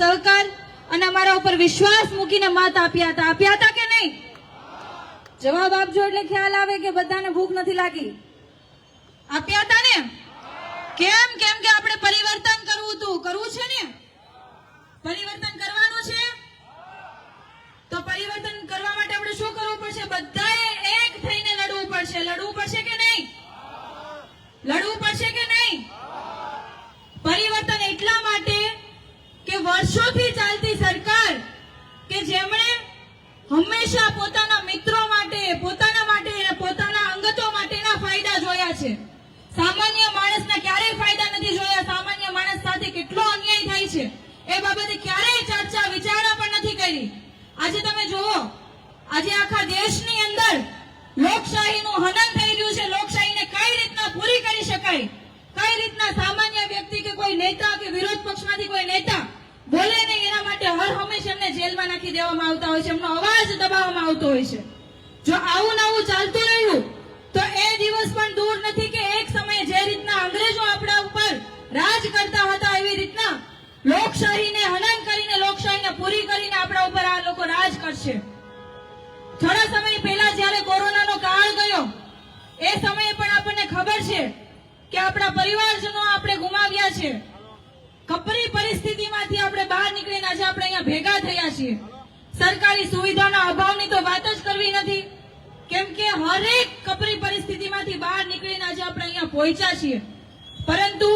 સહકાર અને અમારા ઉપર વિશ્વાસ મૂકીને મત આપ્યા હતા. આપ્યા હતા કે નહીં? જવાબ આપજો એટલે ખ્યાલ આવે કે બધાને ભૂખ નથી લાગી. આપ્યા હતા ને? કેમ કેમ કે આપણે પરિવર્તન કરવું હતું. કરવું છે ને? પરિવર્તન કરવાનું છે? તો પરિવર્તન કરવા માટે આપણે શું કરવું પડશે? બધાએ એક થઈને લડવું પડશે. લડવું પડશે કે નહીં? લડવું પડશે કે નહીં પરિવર્તન એટલા માટે કે વર્ષોથી ચાલતી સરકાર કે જેમણે હંમેશા પોતાના મિત્રો માટે, પોતાના માટે પોતાના અંગતો માટેના ફાયદા જોયા છે. સામાન્ય માણસના ક્યારેય ફાયદા નથી જોયા. સામાન્ય માણસ સાથે કેટલો અન્યાય થાય છે. એ બાબતે ક્યારેય ચર્ચા, વિચારણા પણ નથી કરી. આજે તમે જુઓ, આજે આખા દેશની અંદર લોકશાહીનું હનન થઈ રહ્યું છે. લોકશાહીને કઈ રીતના પૂરી કરી શકાય? કઈ રીતના સામાન્ય વ્યક્તિ કે કોઈ નેતા કે વિરોધ પક્ષમાંથી કોઈ નેતા બોલે નહીં એના માટે હર હંમેશા એમને જેલમાં નાખી દેવામાં આવતા હોય છે, એમનો અવાજ દબાવવામાં આવતો હોય છે. જો આવું નવું ચાલતું રહ્યું, તો એ દિવસ પણ દૂર નથી કે એક સમયે જે રીતના અંગ્રેજો આપણા ઉપર રાજ કરતા હતા એવી રીતના લોકશાહીને હનન કરીને, લોકશાહીને પૂરી કરીને આપણા ઉપર આ લોકો રાજ કરશે. થોડા સમય પહેલા જ્યારે કોરોનાનો કાળ ગયો, એ સમયે પણ આપણને ખબર છે કે આપણા પરિવારજનો આપણે ગુમાવ્યા છે. કપરી પરિસ્થિતિમાંથી આપણે બહાર નીકળીને આજે આપણે અહીંયા ભેગા થયા છીએ. સરકારી સુવિધાના અભાવની તો વાત જ કરવી નથી. કેમ કે હરેક કપરી પરિસ્થિતિમાંથી બહાર નીકળીને આજે આપણે અહીંયા પહોંચ્યા છીએ. પરંતુ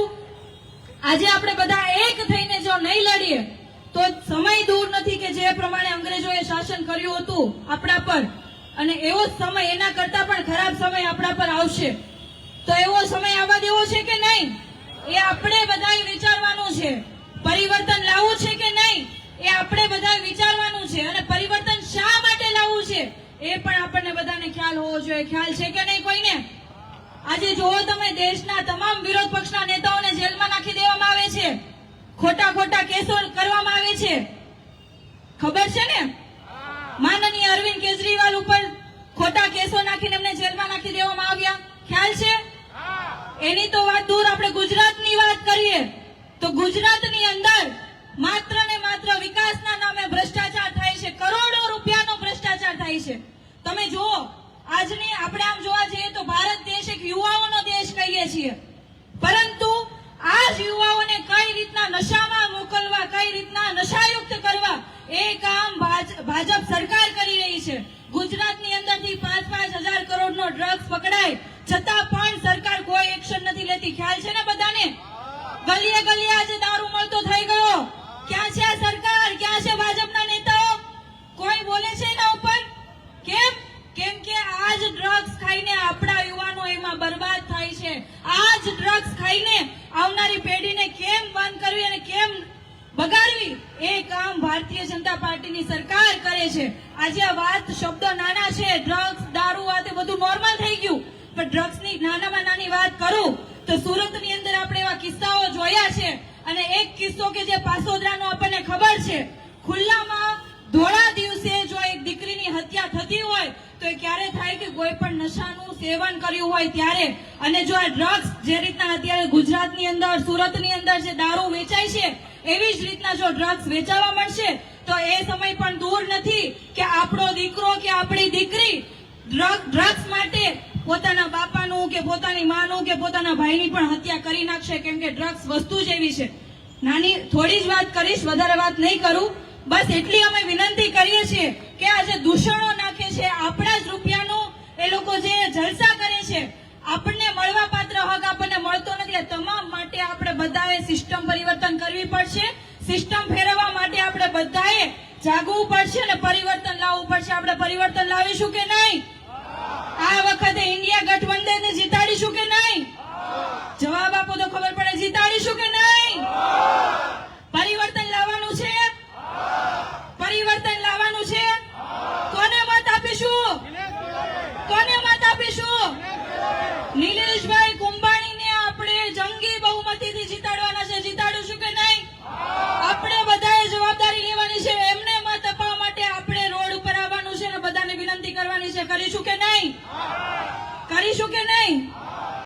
આજે આપણે બધા એક થઈને જો નહીં લડીએ, તો સમય દૂર નથી કે જે પ્રમાણે અંગ્રેજોએ શાસન કર્યું હતું આપણા પર. અને એવો સમય એના કરતા પણ ખરાબ સમય આપણા પર આવશે. તો એવો સમય આવવા દેવો છે કે નહીં? એ આપણે બધાએ વિચારવાનું છે. પરિવર્તન લાવવું છે કે નહીં? એ આપણે બધાએ વિચારવાનું છે. અને પરિવર્તન શા માટે લાવવું છે? એ પણ આપણને બધાને ખ્યાલ હોવો જોઈએ. ખ્યાલ છે કે નહીં કોઈને? આજે જોવો તમે, દેશના તમામ વિરોધ પક્ષના નેતાઓને જેલમાં નાખી દેવામાં આવે છે. ખોટા ખોટા કેસો કરવામાં આવે છે. ખબર છે ને? માનનીય અરવિંદ કેજરીવાલ ઉપર ખોટા કેસો નાખીને એમને જેલમાં નાખી દેવામાં આવ્યા. ખ્યાલ છે? એની તો વાત દૂર, આપણે ગુજરાતની વાત કરીએ, તો ગુજરાતની અંદર માત્ર ને માત્ર વિકાસના નામે ભ્રષ્ટાચાર થાય છે, કરોડો રૂપિયાનો ભ્રષ્ટાચાર થાય છે. તમે જુઓ, આજની આપણે આમ જોવા જઈએ તો ભારત દેશ એક યુવાઓનો દેશ કહીએ છીએ. પરંતુ આ જ યુવાઓને કઈ રીતના નશામાં મોકલવા, કઈ રીતના નશાયુક્ત કરવા, એ કામ ભાજ- ભાજપ સરકાર કરી રહી છે. નથી લેતી ખ્યાલ છે ને બધાને? ગલીએ ગલીએ આજે દારૂ મળતો થઈ ગયો. ક્યાં છે આ સરકાર? ક્યાં છે ભાજપના નેતાઓ? કોઈ બોલે છે એના ઉપર? કેમ? કેમ કે આજ ડ્રગ્સ ખાઈને આપણા યુવાનો એમાં બરબાદ થાય છે. આજ ડ્રગ્સ ખાઈને આવનારી પેઢીને કેમ બંધ કરવી અને કેમ બગાડવી? એ કામ ભારતીય જનતા પાર્ટીની સરકાર કરે છે. આજે આ વાત શબ્દો નાના છે. ડ્રગ્સ દારૂ આ બધું નોર્મલ થઈ ગયું. પણ ડ્રગ્સની નાનામાં નાની વાત કરું. તો સુરતની અંદર આપણે એવા કિસ્સાઓ જોયા છે અને એક કિસ્સો કે જે પાસોદરાનો આપણને ખબર છે. ખુલ્લામાં ધોળા દિવસે જો એક દીકરીની હત્યા થતી હોય, તો એ ક્યારે થાય કે કોઈ પણ નશાનું સેવન કર્યું હોય ત્યારે? અને જો આ ડ્રગ્સ જે રીતના અત્યારે ગુજરાતની અંદર, સુરતની અંદર જે દારૂ વેચાય છે, એવી જ રીતના જો ડ્રગ્સ વેચાવા મળશે, તો એ સમય પણ દૂર નથી કે આપણો દીકરો કે આપણી દીકરી ડ્રગ ડ્રગ્સ માટે પોતાના બાપાનું કે પોતાની માનું કે પોતાના ભાઈની પણ હત્યા કરી નાખશે, કેમ કે ડ્રગ્સ વસ્તુ જ એવી છે. નાની, થોડી જ વાત કરીશ, વધારે વાત નહીં કરું. બસ એટલી અમે વિનંતી કરીએ છીએ કે આ જે દૂષણો નાખે છે, આપણા જ રૂપિયાનું એ લોકો જે જલસા કરે છે, આપણને મળવા પાત્ર હક આપણને મળતો નથી. આ તમામ માટે આપણે બધાએ સિસ્ટમ પરિવર્તન કરવી પડશે. સિસ્ટમ ફેરવવા માટે આપણે બધાએ જાગવું પડશે અને પરિવર્તન લાવવું પડશે. આપણે પરિવર્તન લાવીશું કે નહીં? આ વખતે ઇન્ડિયા ગઠબંધન જીતાડીશું કે નહીં? જવાબ આપો તો ખબર પડે, જીતાડીશું કે નહીં? પરિવર્તન લાવવાનું છે? પરિવર્તન લાવવાનું છે? કોને મત આપીશું? કોને મત આપીશું? નિલેશભાઈ કુંભ કરીશું કે નહીં?